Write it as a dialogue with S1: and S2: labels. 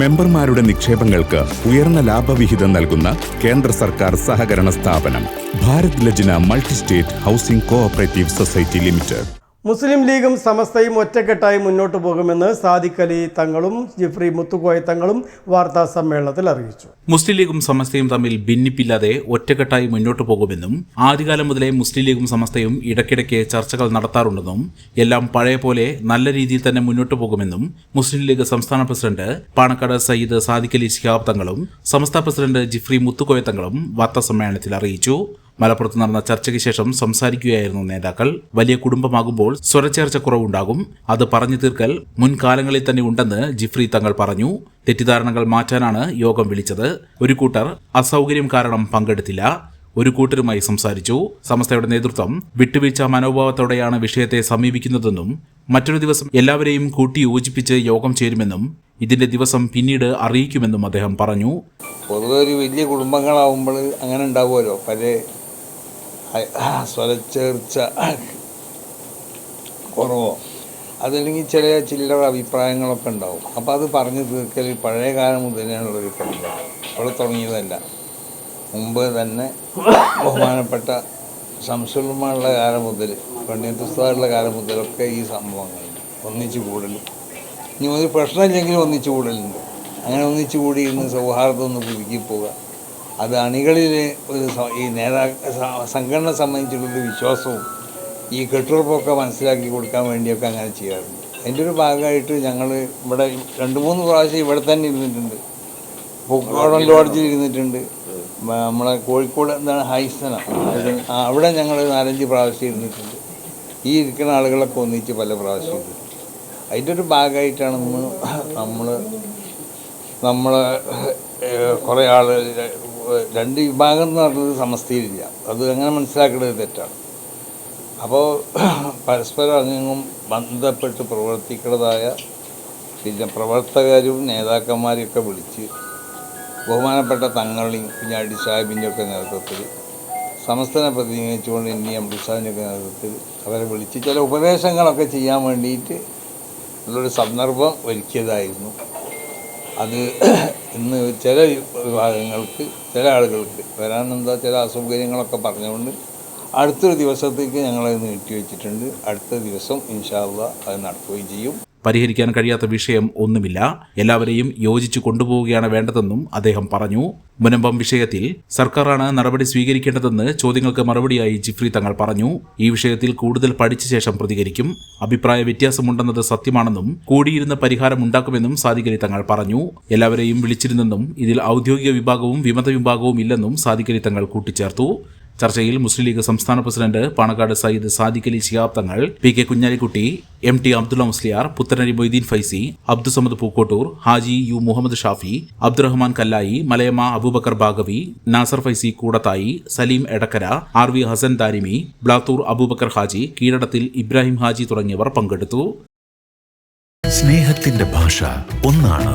S1: മെമ്പർമാരുടെ നിക്ഷേപങ്ങൾക്ക് ഉയർന്ന ലാഭവിഹിതം നൽകുന്ന കേന്ദ്ര സർക്കാർ സഹകരണ സ്ഥാപനം Bharat Lajna multi state housing cooperative society limited.
S2: Muslim ലീഗും സമസ്തയും ഒറ്റക്കെട്ടായി മുന്നോട്ടു പോകുമെന്ന് സാദിഖ് അലി തങ്ങളും ജിഫ്രി മുത്തുക്കോയ തങ്ങളും വാർത്താ സമ്മേളനത്തിൽ അറിയിച്ചു.
S3: മുസ്ലിം ലീഗും സമസ്തയും തമ്മിൽ ഭിന്നിപ്പില്ലാതെ ഒറ്റക്കെട്ടായി മുന്നോട്ടു പോകുമെന്നും ആദ്യകാലം മുതലേ മുസ്ലിം ലീഗും സമസ്തയും ഇടയ്ക്കിടയ്ക്ക് ചർച്ചകൾ നടത്താറുണ്ടെന്നും എല്ലാം പഴയ പോലെ നല്ല രീതിയിൽ തന്നെ മുന്നോട്ടു പോകുമെന്നും മുസ്ലിം ലീഗ് സംസ്ഥാന പ്രസിഡന്റ് പാണക്കാട് സയ്യിദ് സാദിഖ് അലി ശിഹാബ് തങ്ങളും സമസ്ത പ്രസിഡന്റ് ജിഫ്രി മുത്തുക്കോയ തങ്ങളും വാർത്താ സമ്മേളനത്തിൽ അറിയിച്ചു. മലപ്പുറത്ത് നടന്ന ചർച്ചയ്ക്ക് ശേഷം സംസാരിക്കുകയായിരുന്നു നേതാക്കൾ. വലിയ കുടുംബമാകുമ്പോൾ സ്വരച്ചേർച്ച കുറവുണ്ടാകും. അത് പറഞ്ഞു തീർക്കൽ മുൻകാലങ്ങളിൽ തന്നെ ഉണ്ടെന്ന് ജിഫ്രി തങ്ങൾ പറഞ്ഞു. തെറ്റിദ്ധാരണകൾ മാറ്റാനാണ് യോഗം വിളിച്ചത്. ഒരു കൂട്ടർ അസൗകര്യം കാരണം പങ്കെടുത്തില്ല. ഒരു കൂട്ടരുമായി സംസാരിച്ചു. സമസ്തയുടെ നേതൃത്വം വിട്ടുവീഴ്ച മനോഭാവത്തോടെയാണ് വിഷയത്തെ സമീപിക്കുന്നതെന്നും മറ്റൊരു ദിവസം എല്ലാവരെയും കൂട്ടി യോജിപ്പിച്ച് യോഗം ചേരുമെന്നും ഇതിന്റെ ദിവസം പിന്നീട് അറിയിക്കുമെന്നും അദ്ദേഹം പറഞ്ഞു.
S4: പൊതുവെ ഒരു വലിയ കുടുംബങ്ങളാവുമ്പോൾ അങ്ങനെ ഉണ്ടാവുമല്ലോ. പല സ്വരച്ചേർച്ച കുറവോ? അതല്ലെങ്കിൽ ചില ചില്ലറ അഭിപ്രായങ്ങളൊക്കെ ഉണ്ടാവും. അപ്പോൾ അത് പറഞ്ഞു തീർക്കൽ പഴയ കാലം മുതലേയുള്ളൊരു പരിപാടി അവിടെ തുടങ്ങിയതല്ല. മുമ്പ് തന്നെ ബഹുമാനപ്പെട്ട ശംസുലമാനുള്ള കാലം മുതൽ പണ്ഡിതുസ്താറുടെ കാലം മുതലൊക്കെ ഈ സംഭവങ്ങൾ ഒന്നിച്ചു കൂടലും. ഇനി ഒരു പ്രശ്നമില്ലെങ്കിലും ഒന്നിച്ചു കൂടലുണ്ട്. അങ്ങനെ ഒന്നിച്ചു കൂടി ഇരുന്ന് സൗഹാർദ്ദം ഒന്ന് പുതുക്കി പോവുക. അത് അണികളിൽ ഒരു ഈ നേതാ സംഘടന സംബന്ധിച്ചുള്ളൊരു വിശ്വാസവും ഈ കെട്ടുറപ്പൊക്കെ മനസ്സിലാക്കി കൊടുക്കാൻ വേണ്ടിയൊക്കെ അങ്ങനെ ചെയ്യാറുണ്ട്. അതിന്റെ ഒരു ഭാഗമായിട്ട് ഞങ്ങൾ ഇവിടെ രണ്ട് മൂന്ന് പ്രാവശ്യം ഇവിടെ തന്നെ ഇരുന്നിട്ടുണ്ട്. പൂക്കോടൻ ലോഡ്ജിൽ ഇരുന്നിട്ടുണ്ട്. നമ്മളെ കോഴിക്കോട് എന്താണ് ഹൈസന. അവിടെ ഞങ്ങൾ നാലഞ്ച് പ്രാവശ്യം ഇരുന്നിട്ടുണ്ട്. ഈ ഇരിക്കുന്ന ആളുകളൊക്കെ ഒന്നിച്ച് പല പ്രാവശ്യം അതിന്റെ ഒരു ഭാഗമായിട്ടാണ് നമ്മൾ നമ്മൾ കുറേ ആൾ രണ്ട് വിഭാഗം എന്ന് പറഞ്ഞത് സമസ്തയിലില്ല. അത് എങ്ങനെ മനസ്സിലാക്കേണ്ടത് തെറ്റാണ്. അപ്പോൾ പരസ്പരം അങ്ങും ബന്ധപ്പെട്ട് പ്രവർത്തിക്കേണ്ടതായ പിന്നെ പ്രവർത്തകരും നേതാക്കന്മാരെയൊക്കെ വിളിച്ച് ബഹുമാനപ്പെട്ട തങ്ങളുടെയും അടി സാഹിബിന്റെ ഒക്കെ നേതൃത്വത്തിൽ സമസ്തനെ പ്രതിനിധീകരിച്ചുകൊണ്ട് ഇനി എം ഒക്കെ നേതൃത്വത്തിൽ അവരെ വിളിച്ച് ചില ഉപദേശങ്ങളൊക്കെ ചെയ്യാൻ വേണ്ടിയിട്ട് ഉള്ളൊരു സന്ദർഭം ഒരുക്കിയതായിരുന്നു. അത് ഇന്ന് ചില വിഭാഗങ്ങൾക്ക് ചില ആളുകൾക്ക് വരാനെന്താ ചില അസൗകര്യങ്ങളൊക്കെ പറഞ്ഞുകൊണ്ട് അടുത്തൊരു ദിവസത്തേക്ക് ഞങ്ങളത് നീട്ടിവെച്ചിട്ടുണ്ട്. അടുത്ത ദിവസം ഇൻഷാല്ല അത് നടക്കുകയും ചെയ്യും.
S3: പരിഹരിക്കാൻ കഴിയാത്ത വിഷയം ഒന്നുമില്ല. എല്ലാവരെയും യോജിച്ചു കൊണ്ടുപോവുകയാണ് വേണ്ടതെന്നും അദ്ദേഹം പറഞ്ഞു. മുനമ്പം വിഷയത്തിൽ സർക്കാരാണ് നടപടി സ്വീകരിക്കേണ്ടതെന്ന് ചോദ്യങ്ങൾക്ക് മറുപടിയായി ജിഫ്രി തങ്ങൾ പറഞ്ഞു. ഈ വിഷയത്തിൽ കൂടുതൽ പഠിച്ച ശേഷം പ്രതികരിക്കും. അഭിപ്രായ വ്യത്യാസമുണ്ടെന്നത് സത്യമാണെന്നും കൂടിയിരുന്ന പരിഹാരം ഉണ്ടാക്കുമെന്നും സാദിഖലി തങ്ങൾ പറഞ്ഞു. എല്ലാവരെയും വിളിച്ചിരുന്നെന്നും ഇതിൽ ഔദ്യോഗിക വിഭാഗവും വിമത വിഭാഗവും ഇല്ലെന്നും സാദിഖലി തങ്ങൾ കൂട്ടിച്ചേർത്തു. ചർച്ചയിൽ മുസ്ലിം ലീഗ് സംസ്ഥാന president Panakkad Sayyid Sadiq Ali Shihab Thangal P K Kunhalikutty M T Abdulla Musliyar Puthanari Moideen Faizy Abdussamad Pookkottur Haji U Muhammad Shafi Abdurahman Kallayi Malayamma Abubakar Baqavi Nasar Faizy Koodathayi Saleem Edakkara R V Hasan Darimi Blathur Abubakar Haji Keezhadathil Ibrahim Haji തുടങ്ങിയവർ പങ്കെടുത്തു.
S5: സ്നേഹത്തിന്റെ ഭാഷ ഒന്നാണ്.